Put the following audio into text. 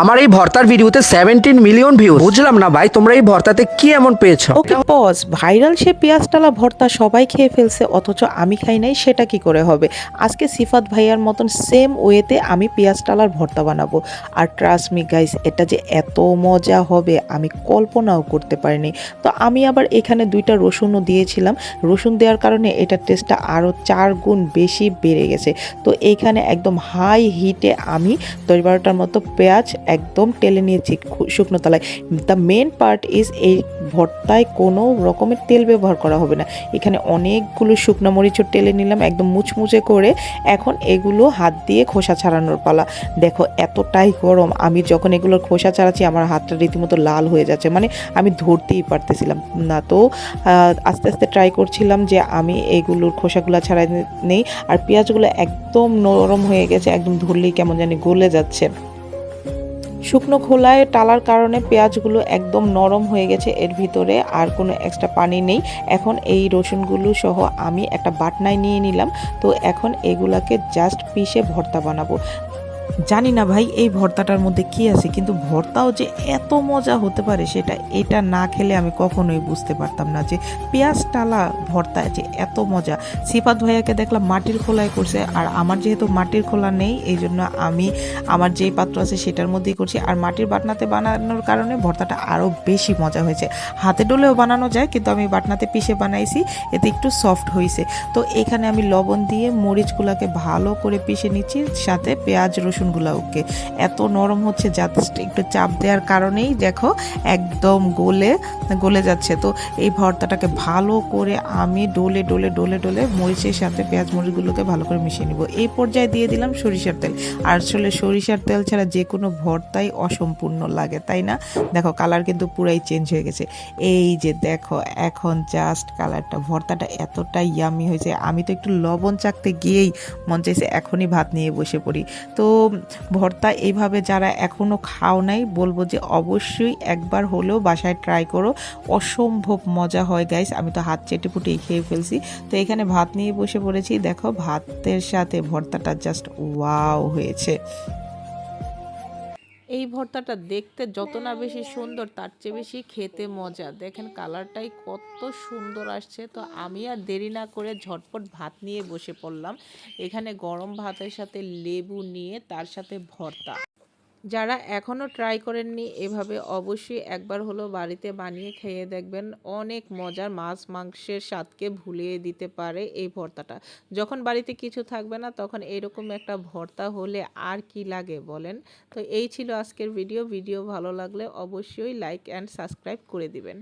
আমার এই ভর্তার ভিডিওতে সেভেন্টিন মিলিয়ন ভিউ বুঝলাম না ভাই, তোমরা এই ভর্তাতে কি এমন পেয়েছ? ওকে পজ ভাইরাল সে পেঁয়াজ টালা ভর্তা সবাই খেয়ে ফেলছে, অথচ আমি খাই নাই, সেটা কি করে হবে? আজকে সিফাত ভাইয়ার মতন সেম ওয়েতে আমি পেঁয়াজটালার ভর্তা বানাবো। আর ট্রাস্ট মি গাইস এটা যে এত মজা হবে, আমি কল্পনাও করতে পারিনি। তো আমি আবার এখানে দুইটা রসুনও দিয়েছিলাম। রসুন দেওয়ার কারণে এটার টেস্টটা আরও চার গুণ বেশি বেড়ে গেছে। তো এইখানে একদম হাই হিটে আমি দশ বারোটার মতো পেঁয়াজ একদম টেলে নিয়েছি শুকনো তলায়। দ্য মেন পার্ট ইজ এই ভর্তায় কোনো রকমের তেল ব্যবহার করা হবে না। এখানে অনেকগুলো শুকনো মরিচও টেলে নিলাম, একদম মুচমুচে করে। এখন এগুলো হাত দিয়ে খোসা ছাড়ানোর পালা। দেখো, এতটাই গরম। আমি যখন এগুলোর খোসা ছাড়াচ্ছি, আমার হাতটা রীতিমতো লাল হয়ে যাচ্ছে। মানে আমি ধরতেই পারতেছিলাম না। তো আস্তে আস্তে ট্রাই করছিলাম যে আমি এগুলোর খোসাগুলো ছাড়াই নেই। আর পেঁয়াজগুলো একদম নরম হয়ে গেছে, একদম ধরলেই কেমন জানি গলে যাচ্ছে। শুকনো খোলায় টালার কারণে পেঁয়াজগুলো একদম নরম হয়ে গেছে, এর ভিতরে আর কোনো এক্সট্রা পানি নেই। এখন এই রসুনগুলো সহ আমি একটা বাটনায় নিয়ে নিলাম। তো এখন এগুলাকে জাস্ট পিষে ভর্তা বানাবো। জানি না ভাই, এই ভর্তাটার মধ্যে কি আছে, কিন্তু ভর্তাও যে এত মজা হতে পারে সেটা, এটা না খেলে আমি কখনোই বুঝতে পারতাম না যে পেঁয়াজ টালা ভর্তা যে এত মজা। সিফাত ভাইয়াকে দেখলাম মাটির খোলায় করছে, আর আমার যেহেতু মাটির খোলা নেই, এই জন্য আমি আমার যেই পাত্র আছে সেটার মধ্যেই করছি। আর মাটির বাটনাতে বানানোর কারণে ভর্তাটা আরও বেশি মজা হয়েছে। হাতে ডলেও বানানো যায়, কিন্তু আমি বাটনাতে পিষে বানাইছি, এতে একটু সফট হয়েছে তো এখানে আমি লবণ দিয়ে মরিচগুলোকে ভালো করে পিষে নিচ্ছি, সাথে পেঁয়াজ রসুনগুলোকে এত নরম হচ্ছে জাস্ট একটু চাপ দেওয়ার কারণেই দেখো একদম গলে গলে যাচ্ছে। তো এই ভর্তাটাকে ভালো করে আমি ডোলে ডোলে ডোলে ডোলে মরিচের সাথে পেঁয়াজ মরিচগুলোকে ভালো করে মিশিয়ে নিব। এই পর্যায়ে দিয়ে দিলাম সরিষার তেল। আর আসলে সরিষার তেল ছাড়া যে কোনো ভর্তাই অসম্পূর্ণ লাগে, তাই না? দেখো কালার কিন্তু পুরাই চেঞ্জ হয়ে গেছে। এই যে দেখো এখন জাস্ট কালারটা ভর্তাটা এতটা ইয়ামি হয়েছে। আমি তো একটু লবণ চাকতে গিয়েই মন চাইছে এখনই ভাত নিয়ে বসে পড়ি। তো ভর্তা এইভাবে যারা এখনও খাও নাই, বলব যে অবশ্যই একবার হলেও বাসায় ট্রাই করো। অসম্ভব মজা হয় গাইস আমি তো হাত চেটে পুটেই খেয়ে ফেলছি। তো এখানে ভাত নিয়ে বসে পড়েছি। দেখো, ভাতের সাথে ভর্তাটা জাস্ট ওয়াও হয়েছে। এই ভর্তাটা দেখতে যত না বেশি সুন্দর তার চেয়ে বেশি খেতে মজা। দেখেন কালারটাই কত সুন্দর আসছে। তো আমি আর দেরি না করে ঝটপট ভাত নিয়ে বসে পড়লাম। এখানে গরম ভাতের সাথে লেবু নিয়ে তার সাথে ভর্তা। যারা এখনও ট্রাই করেননি, এভাবে অবশ্যই একবার হলো বাড়িতে বানিয়ে খেয়ে দেখবেন, অনেক মজার মাছ মাংসের স্বাদকে ভুলিয়ে দিতে পারে এই ভর্তাটা। যখন বাড়িতে কিছু থাকবে না, তখন এরকম একটা ভর্তা হলে আর কি লাগে বলেন? তো এই ছিল আজকের ভিডিও ভিডিও ভালো লাগলে অবশ্যই লাইক অ্যান্ড সাবস্ক্রাইব করে দিবেন।